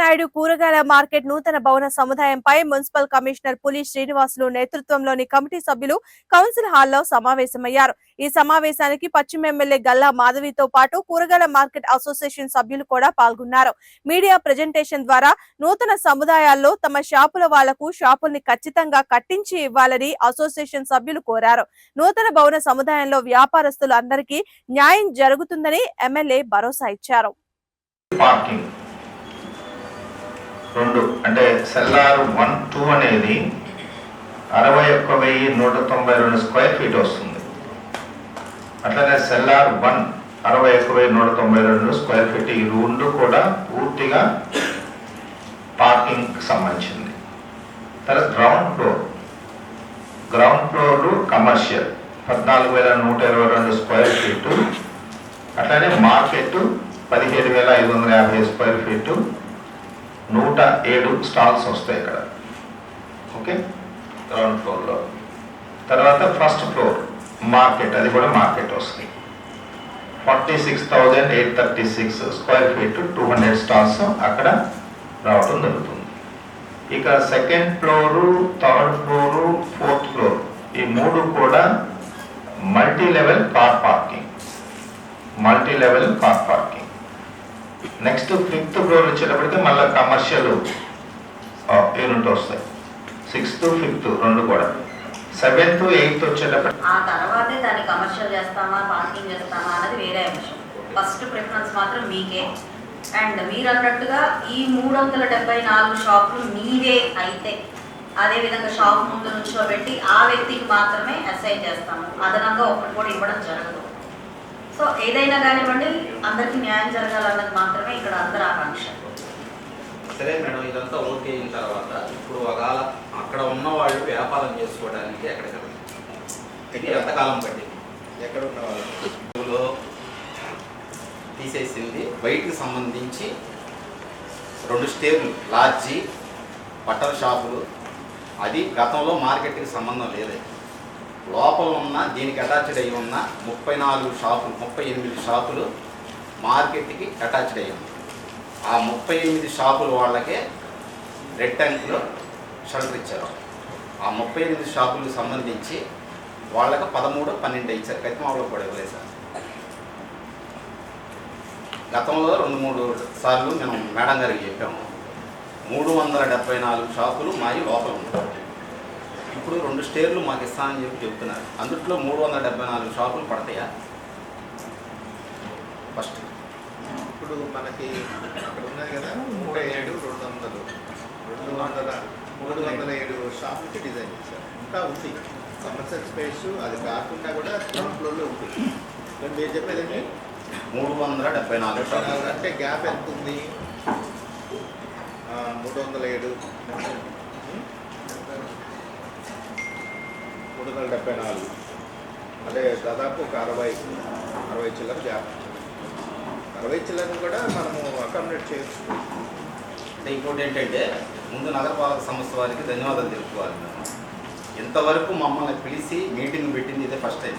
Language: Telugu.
నాయుడు కూరగాయల మార్కెట్ నూతన భవన సముదాయంపై మున్సిపల్ కమిషనర్ పులి శ్రీనివాసులు నేతృత్వంలోని కమిటీ సభ్యులు కౌన్సిల్ హాల్లో సమావేశమయ్యారు. ఈ సమావేశానికి పశ్చిమ ఎమ్మెల్యే గల్లా మాధవితో పాటు కూరగాయల మార్కెట్ అసోసియేషన్ సభ్యులు కూడా పాల్గొన్నారు. మీడియా ప్రజెంటేషన్ ద్వారా నూతన సముదాయాల్లో తమ షాపుల వాళ్ళకు షాపుల్ని ఖచ్చితంగా కట్టించి ఇవ్వాలని అసోసియేషన్ సభ్యులు కోరారు. నూతన భవన సముదాయంలో వ్యాపారస్తులు అందరికీ న్యాయం జరుగుతుందని ఎమ్మెల్యే భరోసా ఇచ్చారు. పార్కింగ్ రెండు. అంటే సెల్లార్ వన్ టూ అనేది అరవై ఒక్క వెయ్యి నూట తొంభై రెండు స్క్వేర్ ఫీట్ వస్తుంది. అట్లనే సెల్లార్ వన్ అరవై ఒక్క వెయ్యి నూట తొంభై రెండు స్క్వేర్ ఫీట్ ఈ రెండు కూడా పూర్తిగా పార్కింగ్కి సంబంధించింది. తర్వాత ground floor. Ground floor commercial. పద్నాలుగు వేల నూట ఇరవై రెండు స్క్వేర్ ఫీటు. అట్లనే మార్కెట్ పదిహేడు వేల ఐదు వందల యాభై స్క్వేర్ ఫీటు. నూట ఏడు స్టాల్స్ వస్తాయి ఇక్కడ ఓకే? గ్రౌండ్ ఫ్లోర్లో. తర్వాత ఫస్ట్ ఫ్లోర్ మార్కెట్ అది కూడా మార్కెట్ వస్తుంది. Forty six thousand eight thirty six square feet two hundred stalls అక్కడ రావటం జరుగుతుంది. ఇక second floor third floor fourth floor ఈ మూడు కూడా multi level car parking. Multi level car parking. Next fifth floor వచ్చేటప్పటికి మళ్ళీ కమర్షియల్ యూనిట్ వస్తాయి. సిక్స్త్ ఫిఫ్త్ రెండు కూడా. సెవెంత్ ఎయిత్ వచ్చేటప్పటికి ఆ తర్వాతే దాన్ని కమర్షియల్ చేస్తామా పార్కింగ్ చేస్తామా అన్నది వేరే అంశం. ఫస్ట్ ప్రిఫరెన్స్ మాత్రం మీకే. అండ్ మీరు అన్నట్టుగా ఈ మూడు వందల డెబ్బై నాలుగు షాపులు మీవే అయితే అదే విధంగా షాప్ ముందు నుంచో పెట్టి ఆ వ్యక్తికి మాత్రమే అసైన్ చేస్తాము. అదనంగా ఒక్కటి కూడా ఇవ్వడం జరగదు. సో ఏదైనా కానివ్వండి అందరికీ న్యాయం జరగాలన్నది మాత్రమే ఆకాంక్ష సరే మేడం ఇదంతా ఓకే అయిన తర్వాత ఇప్పుడు ఒకవేళ అక్కడ ఉన్న వాళ్ళు వ్యాపారం చేసుకోవడానికి ఎక్కడికి ఇది ఎంతకాలం పట్టింది? ఎక్కడ ఉన్న వాళ్ళు? తీసేసింది. బయటికి సంబంధించి రెండు స్టేర్లు లాడ్జి బట్టల షాపులు. అది గతంలో మార్కెట్కి సంబంధం లేదు. లోపల ఉన్న దీనికి అటాచ్డ్ అయి ఉన్న ముప్పై నాలుగు షాపులు ముప్పై ఎనిమిది షాపులు మార్కెట్కి అటాచ్డ్ అయ్యి ఉన్నాయి. ఆ ముప్పై ఎనిమిది షాపుల వాళ్ళకే రెడ్ ట్యాంక్లో షెల్టర్ ఇచ్చారు. ఆ ముప్పై ఎనిమిది షాపులకు సంబంధించి వాళ్ళకి పదమూడు పన్నెండు ఇచ్చారు. కత్తిమావులో కూడా ఇవ్వలేదు సార్. గతంలో రెండు మూడు సార్లు మేము మేడం గారికి చెప్పాము. మూడు వందల డెబ్బై నాలుగు షాపులు మావి లోపల ఉంటాయి ఇప్పుడు రెండు స్టేర్లు మాకు ఇస్తానని చెప్పి చెప్తున్నారు. అందుట్లో మూడు వందల డెబ్బై నాలుగు షాపులు పడతాయా? ఫస్ట్. ఇప్పుడు మనకి అక్కడ ఉన్నది కదా నూట ఏడు రెండు వందలు రెండు వందల మూడు వందల ఏడు షాపులకి డిజైన్ చేశారు ఇంకా ఉంది. కమర్షియల్ స్పేస్ అది కాకుండా కూడా గ్రౌండ్ ఫ్లోర్లో ఉంది. మరి మీరు చెప్పేది ఏంటి? మూడు వందల డెబ్బై నాలుగు. అంటే గ్యాప్ ఎంత ఉంది? మూడు వందల ఏడు మూడు వందల డెబ్బై నాలుగు. అంటే దాదాపు ఒక అరవై అరవై చిల్లర గ్యాప్. అరవై కూడా మనము అకామిడేట్ చేయొచ్చు. అంటే ఇంకోటి ఏంటంటే ముందు నగరపాలక సంస్థ వారికి ధన్యవాదాలు తెలుపుకోవాలి. మేము ఇంతవరకు మమ్మల్ని పిలిచి మీటింగ్ పెట్టింది ఇదే ఫస్ట్ టైం